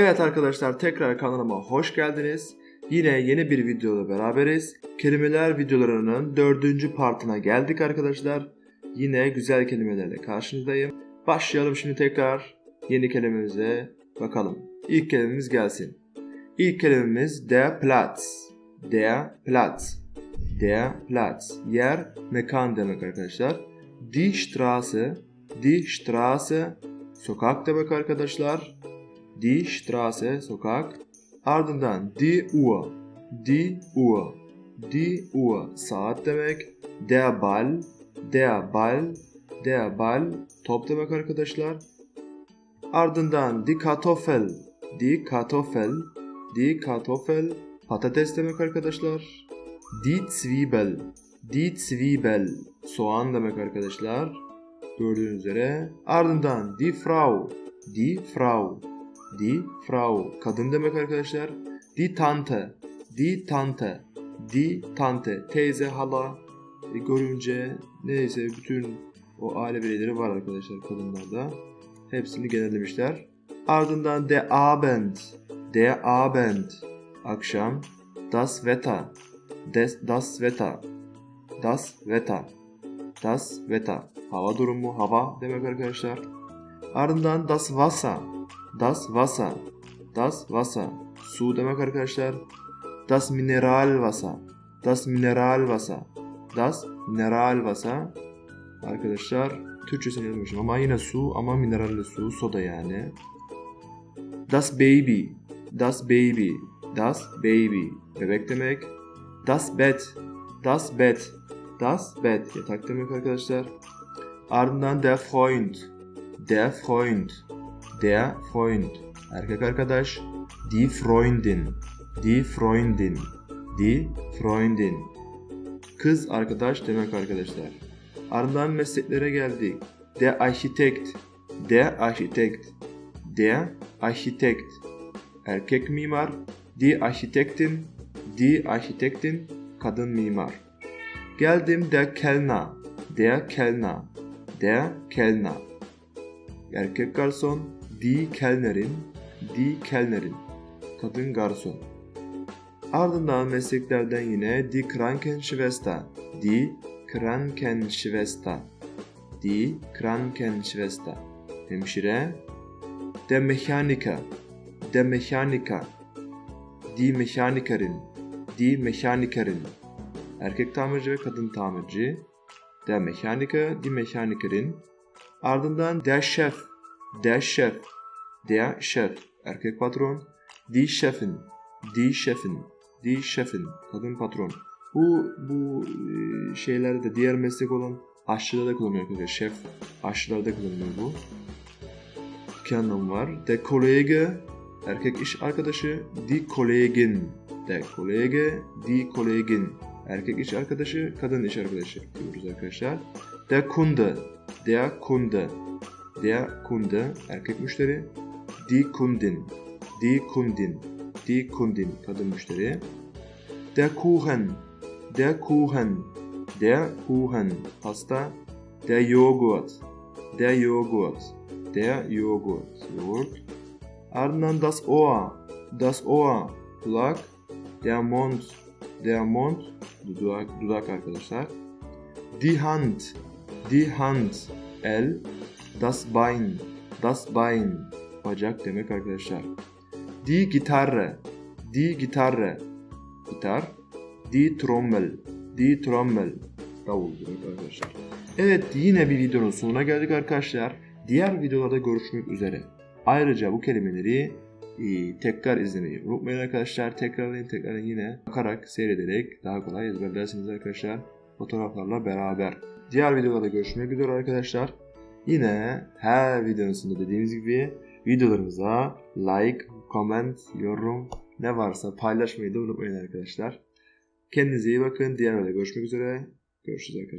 Evet arkadaşlar tekrar kanalıma hoş geldiniz. Yine yeni bir videoda beraberiz. Kelimeler videolarının dördüncü partına geldik arkadaşlar. Yine güzel kelimelerle karşınızdayım. Başlayalım şimdi tekrar yeni kelimemize bakalım. İlk kelimemiz gelsin. İlk kelimemiz der Platz. Der Platz. Der Platz. Yer, mekan demek arkadaşlar. Die Straße. Die Straße. Sokak demek arkadaşlar. Die Straße, sokak. Ardından die Uhr. Die Uhr. Die Uhr, saat demek. Der Ball. Der Ball. Der Ball, top demek arkadaşlar. Ardından die Kartoffel. Die Kartoffel. Die Kartoffel, patates demek arkadaşlar. Die Zwiebel. Die Zwiebel, soğan demek arkadaşlar. Gördüğünüz üzere. Ardından die Frau. Die Frau. Die Frau. Kadın demek arkadaşlar. Die Tante. Die Tante. Die Tante. Teyze, hala, e, görümce, neyse bütün o aile bireyleri var arkadaşlar kadınlarda. Hepsini genellemişler. Ardından der Abend. Der Abend. Akşam. Das Wetter. Des, das Wetter. Das Wetter. Das Wetter. Hava durumu, hava demek arkadaşlar. Ardından das Wasser. Das Wasser. Das Wasser. Su demek arkadaşlar. Das Mineralwasser. Das Mineralwasser. Das Mineralwasser. Arkadaşlar Türkçesini yazmışım ama yine su ama mineralli su soda yani. Das Baby. Das Baby. Das Baby. Bebek demek. Das Bett. Das Bett. Das Bett. Yatak demek arkadaşlar. Ardından der Freund. Der Freund. Der Freund. Erkek arkadaş. Die Freundin. Die Freundin. Die Freundin. Kız arkadaş demek arkadaşlar. Ardından mesleklere geldik. Der Architekt. Der Architekt. Der Architekt. Erkek mimar. Die Architektin. Die Architektin. Kadın mimar. Geldim der Kellner. Der Kellner. Der Kellner. Erkek garson. Die Kellnerin. Die Kellnerin. Kadın garson. Ardından mesleklerden yine die Krankenschwester. Die Krankenschwester. Die Krankenschwester. Hemşire. Der Mechaniker. Der Mechaniker. Die Mechanikerin. Die Mechanikerin. Erkek tamirci ve kadın tamirci. Der Mechaniker, die Mechanikerin. Ardından der Chef. Der Chef. Der Chef. Erkek patron. Die Chefin. Die Chefin. Die Chefin. Kadın patron. Bu bu e, şeylerde diğer meslek olan aşçılarda kullanılıyor arkadaşlar. Şef aşçılarda kullanılıyor bu. İki anlamı var. Der Kollege erkek iş arkadaşı. Die Kollegin. Der Kollege, die Kollegin. Erkek iş arkadaşı, kadın iş arkadaşı diyoruz arkadaşlar. Der Kunde. Der Kunde. Der Kunde. Erkek müşteri. Die Kundin. Die Kundin. Die Kundin. Kadın müşteri. Der Kuchen. Der Kuchen. Der Kuchen. Pasta. Der Joghurt. Der Joghurt. Der Joghurt. Yoğurt. Ardından das Ohr. Das Ohr. Kulak. Der Mund. Der Mund. Dudak, dudak arkadaşlar. Die Hand. Die Hand. El. Das Bein. Das Bein. Bacak demek arkadaşlar. Die Gitarre. Die Gitarre. Gitar. Die Trommel. Die Trommel. Davul demek arkadaşlar. Evet yine bir videonun sonuna geldik arkadaşlar. Diğer videolarda görüşmek üzere. Ayrıca bu kelimeleri e, tekrar izlemeyi unutmayın arkadaşlar. Tekrarlayın tekrarlayın yine bakarak seyrederek daha kolay ezberlersiniz arkadaşlar. Fotoğraflarla beraber. Diğer videolarda görüşmek üzere arkadaşlar. Yine her videonun sonunda dediğimiz gibi videolarımıza like, comment, yorum ne varsa paylaşmayı da unutmayın arkadaşlar. Kendinize iyi bakın. Diğer videoda görüşmek üzere. Görüşürüz arkadaşlar.